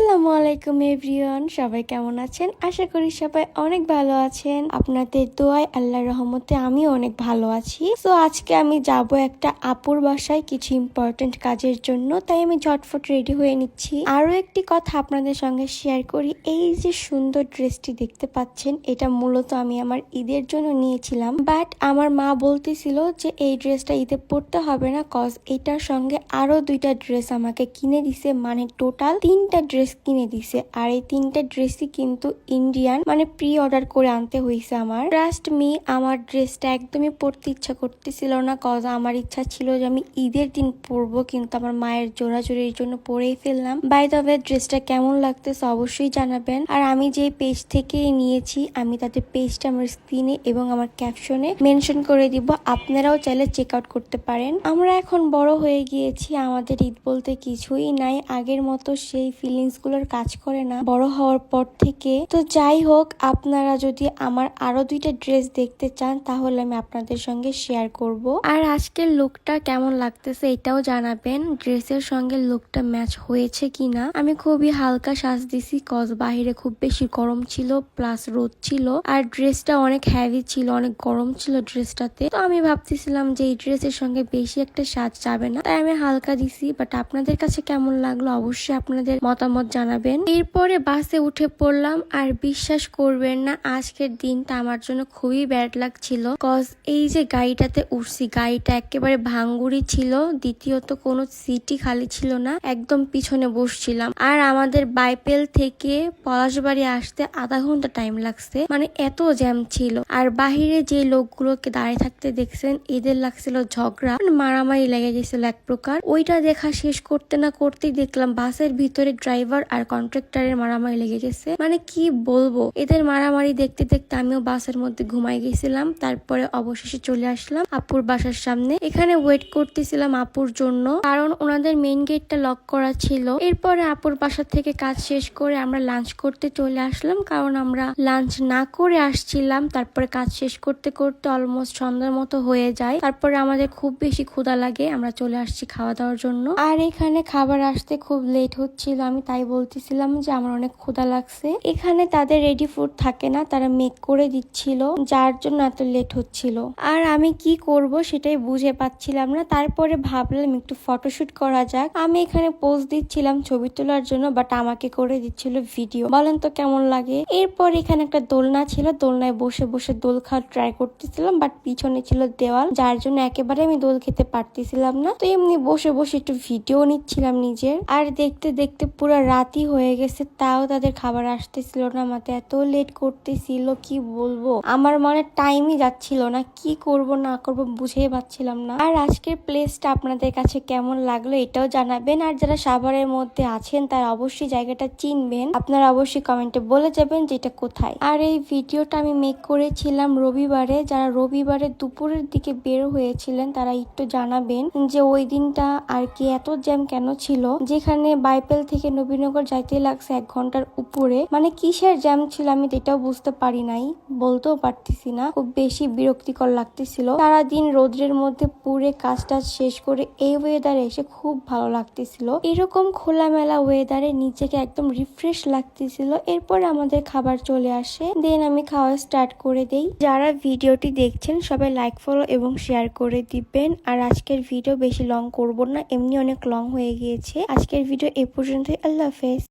আসসালামু আলাইকুম এভরিওয়ান, সবাই কেমন আছেন? আশা করি সবাই অনেক ভালো আছেন। আপনাদের দোয়ায় আল্লাহ রহমতে আমি অনেক ভালো আছি। তো আজকে আমি যাব একটা আপুর বাসায় কিছু ইম্পর্টেন্ট কাজের জন্য, তাই আমি ঝটফট রেডি হয়ে নিচ্ছি। আরও একটি কথা আপনাদের সঙ্গে শেয়ার করি। এই যে সুন্দর ড্রেসটি দেখতে পাচ্ছেন, এটা মূলত আমি আমার ঈদের জন্য নিয়েছিলাম। বাট আমার মা বলতেছিল যে এই ড্রেসটা ঈদে পরতে হবে না কজ এটার সঙ্গে আরও দুইটা ড্রেস আমাকে কিনে দিছে। মানে টোটাল তিনটা ড্রেস কিনে দিছে। আর এই তিনটা ড্রেসই কিন্তু ইন্ডিয়ান মানে প্রি অর্ডার করে আনতে হয়েছে আমার। ট্রাস্ট মি আমার ড্রেসটা একদমই পরতে ইচ্ছা করতেছিল না কজ আমার ইচ্ছা ছিল যে আমি ঈদের দিন পরবো, কিন্তু আমার মায়ের জোড়াজোড়ির জন্য পরেই ফেললাম। বাই ওয়ে ড্রেসটা কেমন লাগতেছে অবশ্যই জানাবেন। আর আমি যে পেজ থেকে নিয়েছি, আমি তাদের পেজটা আমার স্ক্রিনে এবং আমার ক্যাপশনে মেনশন করে দিব। আপনারাও চাইলে চেক আউট করতে পারেন। আমরা এখন বড় হয়ে গিয়েছি, আমাদের ঈদ বলতে কিছুই নাই। আগের মতো সেই ফিলিংস গুলোর কাজ করে না, বড় হওয়ার পর থেকে। তো যাই হোক, আপনারা যদি আমার আরও দুইটা ড্রেস দেখতে চান, তাহলে আমি আপনাদের সঙ্গে শেয়ার করব। আর আজকের লুকটা কেমন লাগতেছে এটাও জানাবেন, ড্রেসের সঙ্গে লুকটা ম্যাচ হয়েছে কিনা। আমি খুবই হালকা সাজ দিছি কজ বাহিরে খুব বেশি গরম ছিল, প্লাস রোদ ছিল, আর ড্রেসটা অনেক হ্যাভি ছিল, অনেক গরম ছিল ড্রেসটাতে। তো আমি ভাবতেছিলাম যে এই ড্রেসের সঙ্গে বেশি একটা সাজ যাবে না, তাই আমি হালকা দিছি বাট আপনাদের কাছে কেমন লাগল অবশ্যই আপনাদের মতামত জানাবেন। এরপরে বাসে উঠে পড়লাম আর বিশ্বাস করবেন না, আজকের দিনটা আমার জন্য খুবই ব্যাড লাগছিল। কজ এই যে গাড়িটাতে উঠছি, গাড়িটা একেবারে ভাঙ্গুরি ছিল, দ্বিতীয়ত কোনো সিটই খালি ছিল না, একদম পিছনে বসছিলাম। আর আমাদের বাইপেল থেকে পলাশবাড়ি আসতে আধা ঘণ্টা টাইম লাগছে মানে এত জ্যাম ছিল। আর বাহিরে যে লোকগুলোকে দাঁড়িয়ে থাকতে দেখছেন, এদের লাগছিল ঝগড়া, মারামারি লেগে গেছিল এক প্রকার। ওইটা দেখা শেষ করতে না করতেই দেখলাম বাসের ভিতরে ড্রাইভার আর কন্ট্রাক্টরের মারামারি লেগে গেছে। মানে কি বলব? এদের মারামারি দেখতে দেখতে আমিও বাসের মধ্যে ঘুমাই গেছিলাম। তারপরে অবশেষে চলে আসলাম আপুর বাসার সামনে। এখানে ওয়েট করতেছিলাম আপুর জন্য, কারণ ওনাদের মেইন গেটটা লক করা ছিল। এরপরে আপুর বাসা থেকে কাজ শেষ করে আমরা লাঞ্চ করতে চলে আসলাম, কারণ আমরা লাঞ্চ না করে আসছিলাম। তারপরে কাজ শেষ করতে করতে অলমোস্ট সন্ধ্যার মতো হয়ে যায়। তারপরে আমাদের খুব বেশি ক্ষুধা লাগে, আমরা চলে আসছি খাওয়া দাওয়ার জন্য। আর এখানে খাবার আসতে খুব লেট হচ্ছিল, আমি তাই বলতেছিলাম যে আমার অনেক ক্ষুধা লাগছে। এখানে তাদের রেডি ফুড থাকে না, তারা মেক করে দিচ্ছিল, যার জন্য এত লেট হচ্ছিল। আর আমি কি করব সেটাই বুঝে পাচ্ছিলাম না। তারপরে ভাবলাম একটু ফটোশুট করা যাক। আমি এখানে পোজ দিচ্ছিলাম ছবি তোলার জন্য বাট আমাকে করে দিচ্ছিল ভিডিও বলেন তো কেমন লাগে? এরপর এখানে একটা দোলনা ছিল, দোলনায় বসে বসে দোল খাওয়ার ট্রাই করতেছিলাম বাট পিছনে ছিল দেওয়াল, যার জন্য একেবারে আমি দোল খেতে পারতেছিলাম না। তো এমনি বসে বসে একটু ভিডিও নিচ্ছিলাম নিজের। আর দেখতে দেখতে পুরো রাতই হয়ে গেছে, তাও তাদের খাবার আসতেছিল না মাথায় এত লেট করতেছিল, কি বলব? আমার মনে টাইমই যাচ্ছিল না, কি করব, না করব বুঝেই পাচ্ছিলাম না। আর আজকের প্লেসটা আপনাদের কাছে কেমন লাগল এটাও জানাবেন, আর যারা সাভারের মধ্যে আছেন, তারা অবশ্যই জায়গাটা চিনবেন। আপনারা অবশ্যই কমেন্টে বলে যাবেন যে এটা কোথায়। আর এই ভিডিওটা আমি মেক করেছিলাম রবিবারে, যারা রবিবারে দুপুরের দিকে বের হয়েছিলেন, তারা একটু জানাবেন যে ওই দিনটা আর কি এত জ্যাম কেন ছিল? যেখানে বাইপেল থেকে নবীনগর যাইতে লাগছে এক ঘণ্টার উপরে। মানে কিসের জ্যাম ছিল আমি এটাও বুঝতে পারি নাই, বলতেও পারতেছি না। খুব বেশি বিরক্তিকর লাগতেছিল। সারাদিন রোদ্রের মধ্যে পুরে কাজ টাজ শেষ করে এই ওয়েদারে এসে খুব ভালো লাগতেছিল। এরকম খোলামেলা ওয়েদারে নিজেকে একদম রিফ্রেশ লাগতেছিল। এরপর আমাদের খাবার চলে আসে। দেন আমি খাওয়া স্টার্ট করে দেই। যারা ভিডিওটি দেখছেন, সবাই লাইক ফলো এবং শেয়ার করে দিবেন। আর আজকের ভিডিও বেশি লং করব না, এমনি অনেক লং হয়ে গিয়েছে। আজকের ভিডিও এ পর্যন্তই। আল্লাহ হাফেজ